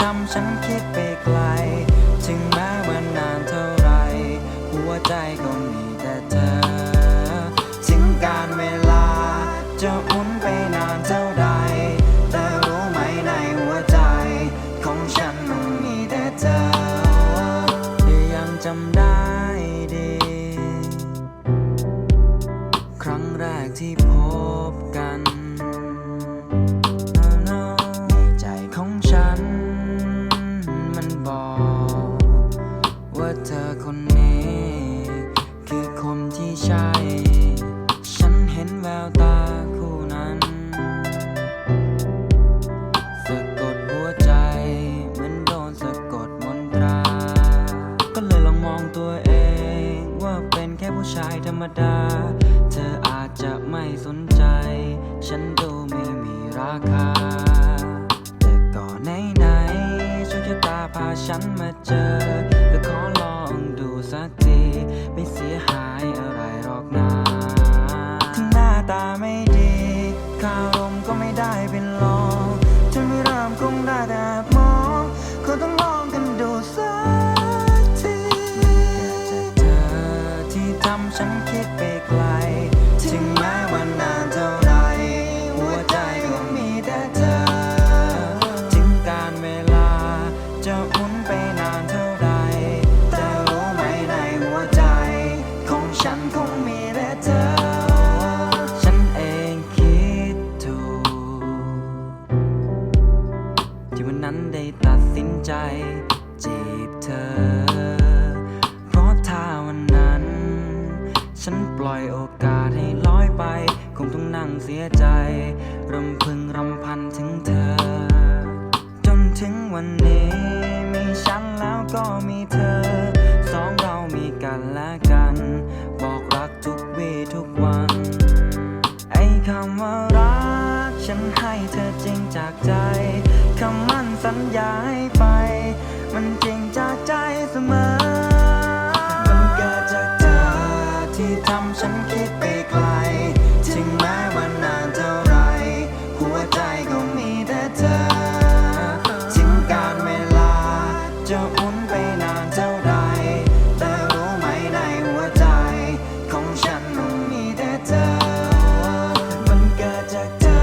ทำฉันคิดไปไกล ถึงแม้วันนานเท่าไร หัวใจก็มีแต่เธอ ถึงการเวลา จะอุ่นไปนานเท่าใด แต่รู้ไหมในหัวใจ ของฉันมันมีแต่เธอยังจำได้ดี ครั้งแรกที่ คนนี้ คือคนที่ใช่ ฉันเห็นแววตาคู่นั้นสะกดหัวใจ เหมือนโดนสะกดมนตรา ก็เลยลองมองตัวเอง ว่าเป็นแค่ผู้ชายธรรมดา เธออาจจะไม่สนใจ ฉันดูไม่มีราคา แต่ก่อนไหนๆโชคชะตาพาฉันมาเจอก็ขอลอง สักที ไม่เสียหายอะไรหรอกนะถึงหน้าตาไม่ดีข่าวลมก็ไม่ได้เป็นรองจนไม่เริ่มคงได้แต่แอบมองคงต้องลองกันดูสักทีจากเธอที่ทำฉันคิด ใจ จีบเธอ เพราะถ้าวันนั้น ฉันปล่อยโอกาสให้ลอยไป คงต้องนั่งเสียใจ รำพึงรำพันถึงเธอ จนถึงวันนี้ มีฉันแล้วก็มีเธอ สองเรามีกันและกัน บอกรักทุกวีทุกวัน ไอ้คำว่ารัก ฉันให้เธอจริงจากใจคำ สัญญาให้ไป มันจริงจากใจเสมอ มันเกิดจากเธอที่ทำฉันคิดไปไกล ถึงแม้วันนานเท่าไร หัวใจก็มีแต่เธอ ถึงการเวลาจะอุ่นไปนานเท่าไร แต่รู้ไหมในหัวใจ ของฉันมันมีแต่เธอ มันเกิดจากเธอ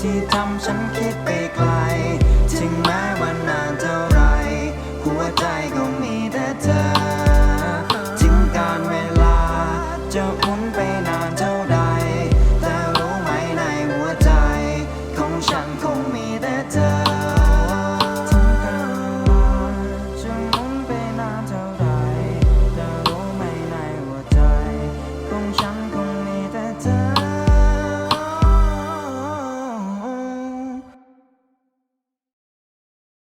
ที่ทำฉันคิดไป